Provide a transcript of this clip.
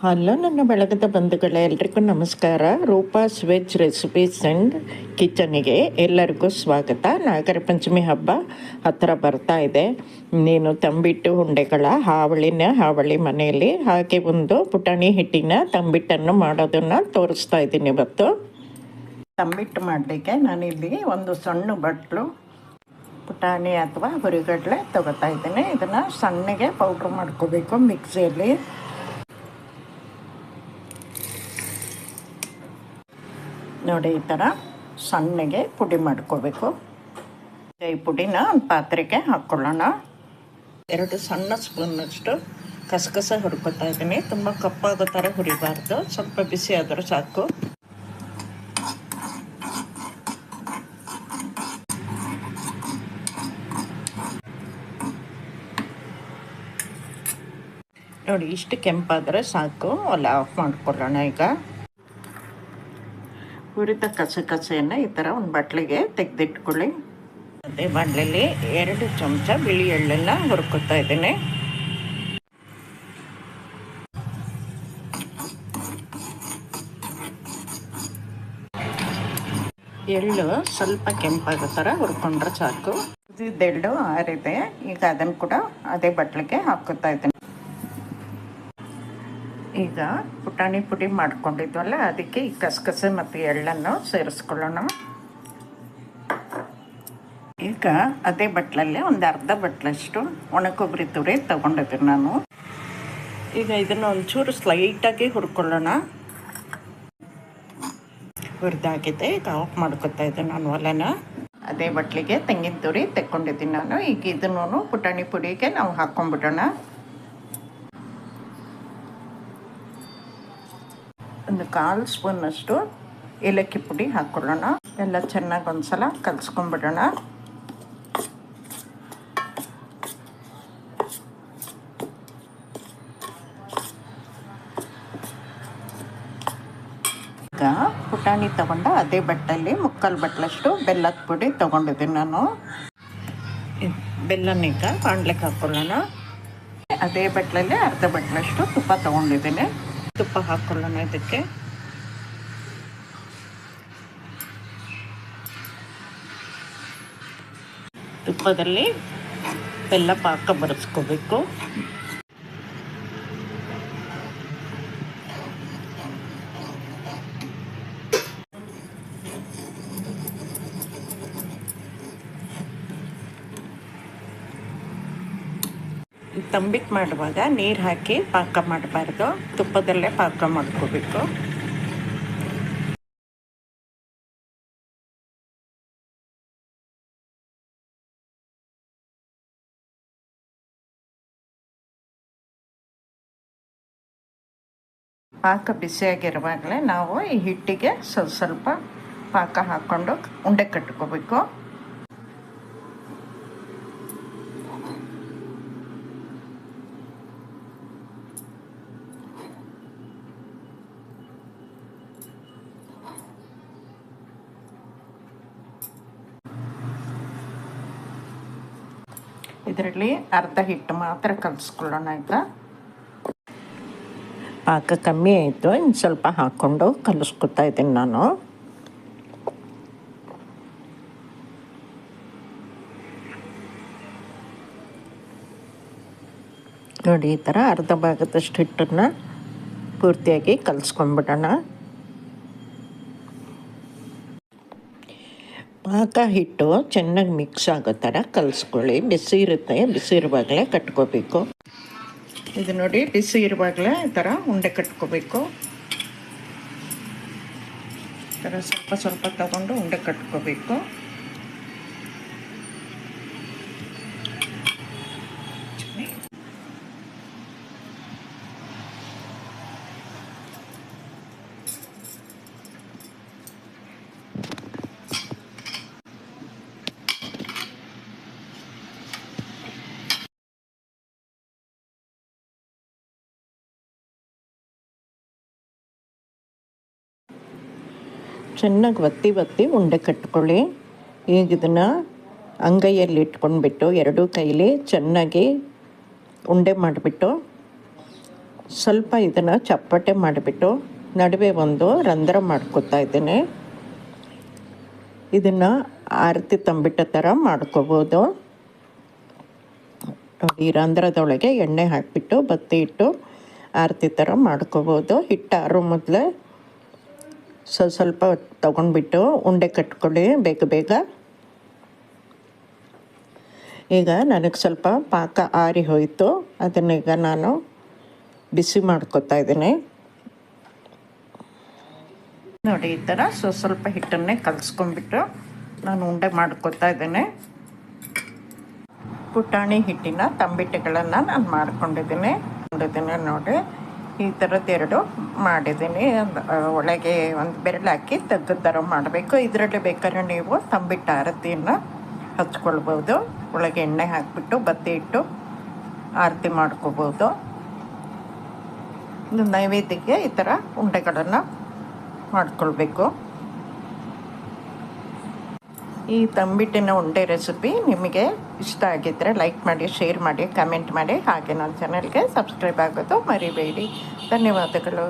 Hello, ನನ್ನ ಬೆಳಗದ ಬಂಧುಗಳೇ, ಎಲ್ರಿಗೂ ನಮಸ್ಕಾರ. ರೂಪಾಸ್ ವೆಜ್ ರೆಸಿಪೀಸ್ ಆ್ಯಂಡ್ ಕಿಚನಿಗೆ ಎಲ್ಲರಿಗೂ ಸ್ವಾಗತ. ನಾಗರ ಪಂಚಮಿ ಹಬ್ಬ ಹತ್ತಿರ ಬರ್ತಾ ಇದೆ. ನೀನು ತಂಬಿಟ್ಟು ಉಂಡೆಗಳ ಹಾವಳಿನ ಹಾವಳಿ ಮನೆಯಲ್ಲಿ, ಹಾಗೆ ಒಂದು ಪುಟಾಣಿ ಹಿಟ್ಟಿನ ತಂಬಿಟ್ಟನ್ನು ಮಾಡೋದನ್ನು ತೋರಿಸ್ತಾ ಇದ್ದೀನಿ ಇವತ್ತು. ತಂಬಿಟ್ಟು ಮಾಡಲಿಕ್ಕೆ ನಾನಿಲ್ಲಿ ಒಂದು ಸಣ್ಣ ಬಟ್ಲು, ಪುಟಾಣಿ ಅಥವಾ ಹುರಿಗಡಲೆ ತಗೋತಾ ಇದ್ದೀನಿ. ಇದನ್ನು ಸಣ್ಣಗೆ ಪೌಡ್ರ್ ಮಾಡ್ಕೋಬೇಕು ಮಿಕ್ಸಿಯಲ್ಲಿ ನೋಡಿ ಈ ಥರ ಸಣ್ಣಗೆ ಪುಡಿ ಮಾಡ್ಕೋಬೇಕು. ಈ ಪುಡಿನ ಪಾತ್ರೆಗೆ ಹಾಕ್ಕೊಳ್ಳೋಣ ಎರಡು ಸಣ್ಣ ಸ್ಪೂನಷ್ಟು ಕಸಕಸ ಹುರ್ಕೊತಾ ಇದ್ದೀನಿ. ತುಂಬ ಕಪ್ಪಾಗೋ ಥರ ಹುರಿಬಾರ್ದು. ಸ್ವಲ್ಪ ಬಿಸಿ ಆದರೂ ಸಾಕು. ನೋಡಿ, ಇಷ್ಟು ಕೆಂಪಾದರೆ ಸಾಕು. ಒಲೆ ಆಫ್ ಮಾಡ್ಕೊಳ್ಳೋಣ ಈಗ. ಹುರಿದ ಕಸಕಸೆಯನ್ನು ಈ ಥರ ಒಂದು ಬಟ್ಲಿಗೆ ತೆಗೆದಿಟ್ಕೊಳ್ಳಿ. ಅದೇ ಬಾಣಲೆಯಲ್ಲಿ ಎರಡು ಚಮಚ ಬಿಳಿ ಎಳ್ಳನ್ನು ಹುರ್ಕೊತಾ ಇದ್ದೀನಿ. ಎಳ್ಳು ಸ್ವಲ್ಪ ಕೆಂಪಾಗೋ ಥರ ಹುರ್ಕೊಂಡ್ರೆ ಸಾಕು. ಎಳ್ಳು ಆರಿದೆ. ಈಗ ಅದನ್ನು ಕೂಡ ಅದೇ ಬಟ್ಲಿಗೆ ಹಾಕೋತಾ ಇದ್ದೀನಿ. ಈಗ ಪುಟಾಣಿ ಪುಡಿ ಮಾಡ್ಕೊಂಡಿದ್ವಲ್ಲ, ಅದಕ್ಕೆ ಈ ಕಸಕಸೆ ಮತ್ತು ಎಳ್ಳನ್ನು ಸೇರಿಸ್ಕೊಳ್ಳೋಣ. ಈಗ ಅದೇ ಬಟ್ಲಲ್ಲಿ ಒಂದು ಅರ್ಧ ಬಟ್ಲಷ್ಟು ಒಣ ಕೊಬ್ಬರಿ ತುರಿ ತೊಗೊಂಡಿದ್ದೀನಿ ನಾನು. ಈಗ ಇದನ್ನು ಒಂಚೂರು ಸ್ಲೈಟಾಗಿ ಹುರ್ಕೊಳ್ಳೋಣ. ಹುರಿದಾಗಿದೆ, ಈಗ ಆಫ್ ಮಾಡ್ಕೊತಾ ಇದ್ದೀನಿ ನಾನು ಒಲೆನ. ಅದೇ ಬಟ್ಲಿಗೆ ತೆಂಗಿನ ತುರಿ ತೆಕ್ಕೊಂಡಿದ್ದೀನಿ ನಾನು. ಈಗ ಇದನ್ನು ಪುಟಾಣಿ ಪುಡಿಗೆ ನಾವು ಹಾಕ್ಕೊಂಡ್ಬಿಡೋಣ ಒಂದು ಕಾಲು ಸ್ಪೂನಷ್ಟು ಏಲಕ್ಕಿ ಪುಡಿ ಹಾಕ್ಕೊಳ್ಳೋಣ. ಎಲ್ಲ ಚೆನ್ನಾಗಿ ಒಂದ್ಸಲ ಕಲಿಸ್ಕೊಂಡ್ಬಿಡೋಣ. ಈಗ ಪುಟಾಣಿ ತಗೊಂಡ ಅದೇ ಬಟ್ಟಲ್ಲಿ ಮುಕ್ಕಾಲು ಬಟ್ಟಲಷ್ಟು ಬೆಲ್ಲದ ಪುಡಿ ತೊಗೊಂಡಿದ್ದೀನಿ ನಾನು. ಬೆಲ್ಲನೀಗ ಕಾಣ್ಲಿಕ್ಕೆ ಹಾಕೊಳ್ಳೋಣ ಅದೇ ಬಟ್ಟಲಲ್ಲಿ ಅರ್ಧ ಬಟ್ಲಷ್ಟು ತುಪ್ಪ ತೊಗೊಂಡಿದ್ದೀನಿ. ತುಪ್ಪ ಹಾಕ್ಕೊಳ್ಳೋಣ ಇದಕ್ಕೆ. ತುಪ್ಪದಲ್ಲಿ ಬೆಲ್ಲ ಪಾಕ ಬರೆಸ್ಕೋಬೇಕು. ತಂಬಿಟ್ಟು ಮಾಡುವಾಗ ನೀರು ಹಾಕಿ ಪಾಕ ಮಾಡಬಾರ್ದು. ತುಪ್ಪದಲ್ಲೇ ಪಾಕ ಮಾಡ್ಕೋಬೇಕು. ಪಾಕ ಬಿಸಿಯಾಗಿರುವಾಗಲೇ ನಾವು ಈ ಹಿಟ್ಟಿಗೆ ಸ್ವಲ್ಪ ಸ್ವಲ್ಪ ಪಾಕ ಹಾಕ್ಕೊಂಡು ಉಂಡೆ ಕಟ್ಕೋಬೇಕು. ಇದರಲ್ಲಿ ಅರ್ಧ ಹಿಟ್ಟು ಮಾತ್ರ ಕಲಿಸ್ಕೊಳ್ಳೋಣ ಆಯಿತಾ? ಪಾಕ ಕಮ್ಮಿ ಆಯಿತು, ಇನ್ನು ಸ್ವಲ್ಪ ಹಾಕ್ಕೊಂಡು ಕಲಿಸ್ಕೊತಾ ಇದ್ದೀನಿ ನಾನು. ನೋಡಿ, ಈ ಥರ ಅರ್ಧ ಭಾಗದಷ್ಟು ಹಿಟ್ಟನ್ನು ಪೂರ್ತಿಯಾಗಿ ಕಲಿಸ್ಕೊಂಡ್ಬಿಡೋಣ. ಪಾಕ ಹಿಟ್ಟು ಚೆನ್ನಾಗಿ ಮಿಕ್ಸ್ ಆಗೋ ಥರ ಕಲಿಸ್ಕೊಳ್ಳಿ. ಬಿಸಿ ಇರುತ್ತೆ, ಬಿಸಿ ಇರುವಾಗಲೇ ಕಟ್ಕೋಬೇಕು. ಇದು ನೋಡಿ, ಬಿಸಿ ಇರುವಾಗಲೇ ಈ ಥರ ಉಂಡೆ ಕಟ್ಕೋಬೇಕು. ಈ ಥರ ಸ್ವಲ್ಪ ಸ್ವಲ್ಪ ತಗೊಂಡು ಉಂಡೆ ಕಟ್ಕೋಬೇಕು. ಚೆನ್ನಾಗಿ ಒತ್ತಿ ಒತ್ತಿ ಉಂಡೆ ಕಟ್ಕೊಳ್ಳಿ. ಈಗ ಇದನ್ನು ಅಂಗೈಯಲ್ಲಿ ಇಟ್ಕೊಂಡ್ಬಿಟ್ಟು ಎರಡೂ ಕೈಲಿ ಚೆನ್ನಾಗಿ ಉಂಡೆ ಮಾಡಿಬಿಟ್ಟು ಸ್ವಲ್ಪ ಇದನ್ನು ಚಪ್ಪಟೆ ಮಾಡಿಬಿಟ್ಟು ನಡುವೆ ಒಂದು ರಂಧ್ರ ಮಾಡ್ಕೊತಾ ಇದ್ದೀನಿ. ಇದನ್ನು ಆರತಿ ತಂಬಿಟ್ಟ ಥರ ಮಾಡ್ಕೋಬೋದು. ನೋಡಿ ರಂಧ್ರದೊಳಗೆ ಎಣ್ಣೆ ಹಾಕಿಬಿಟ್ಟು ಬತ್ತಿ ಇಟ್ಟು ಆರತಿ ಥರ ಮಾಡ್ಕೋಬೋದು. ಹಿಟ್ಟಾರು ಮೊದಲೇ ಸ್ವಲ್ಪ ಸ್ವಲ್ಪ ತೊಗೊಂಡ್ಬಿಟ್ಟು ಉಂಡೆ ಕಟ್ಕೊಳ್ಳಿ ಬೇಗ ಬೇಗ. ಈಗ ನನಗೆ ಸ್ವಲ್ಪ ಪಾಕ ಆರಿ ಹೋಯಿತು. ಅದನ್ನೀಗ ನಾನು ಬಿಸಿ ಮಾಡ್ಕೊತಾ ಇದ್ದೀನಿ. ನೋಡಿ, ಈ ಥರ ಸ್ವಸ್ವಲ್ಪ ಹಿಟ್ಟನ್ನೇ ಕಲಿಸ್ಕೊಂಡ್ಬಿಟ್ಟು ನಾನು ಉಂಡೆ ಮಾಡ್ಕೊತಾ ಇದ್ದೇನೆ. ಪುಟಾಣಿ ಹಿಟ್ಟಿನ ತಂಬಿಟ್ಟೆಗಳನ್ನು ನಾನು ಮಾಡ್ಕೊಂಡಿದ್ದೀನಿ. ಮಾಡಿದ್ದೀನಿ ನೋಡಿ. ಈ ಥರದ್ದು ಎರಡು ಮಾಡಿದ್ದೀನಿ. ಒಳಗೆ ಒಂದು ಬೆರಳು ಹಾಕಿ ತೆಗ್ದು ಥರ ಮಾಡಬೇಕು. ಇದರಲ್ಲಿ ಬೇಕಾದ್ರೆ ನೀವು ತಂಬಿಟ್ಟು ಆರತಿಯನ್ನು ಹಚ್ಕೊಳ್ಬೋದು. ಒಳಗೆ ಎಣ್ಣೆ ಹಾಕಿಬಿಟ್ಟು ಬತ್ತಿ ಇಟ್ಟು ಆರತಿ ಮಾಡ್ಕೋಬೋದು. ನೈವೇದ್ಯಕ್ಕೆ ಈ ಥರ ಉಂಡೆಗಳನ್ನು ಮಾಡ್ಕೊಳ್ಬೇಕು. ಈ ತಂಬಿಟ್ಟಿನ ಉಂಡೆ ರೆಸಿಪಿ ನಿಮಗೆ ಇಷ್ಟ ಆಗಿದ್ದರೆ ಲೈಕ್ ಮಾಡಿ ಶೇರ್ ಮಾಡಿ ಕಮೆಂಟ್ ಮಾಡಿ, ಹಾಗೆ ನನ್ನ ಚಾನಲ್ಗೆ ಸಬ್ಸ್ಕ್ರೈಬ್ ಆಗೋದು ಮರಿಬೇಡಿ. ಧನ್ಯವಾದಗಳು.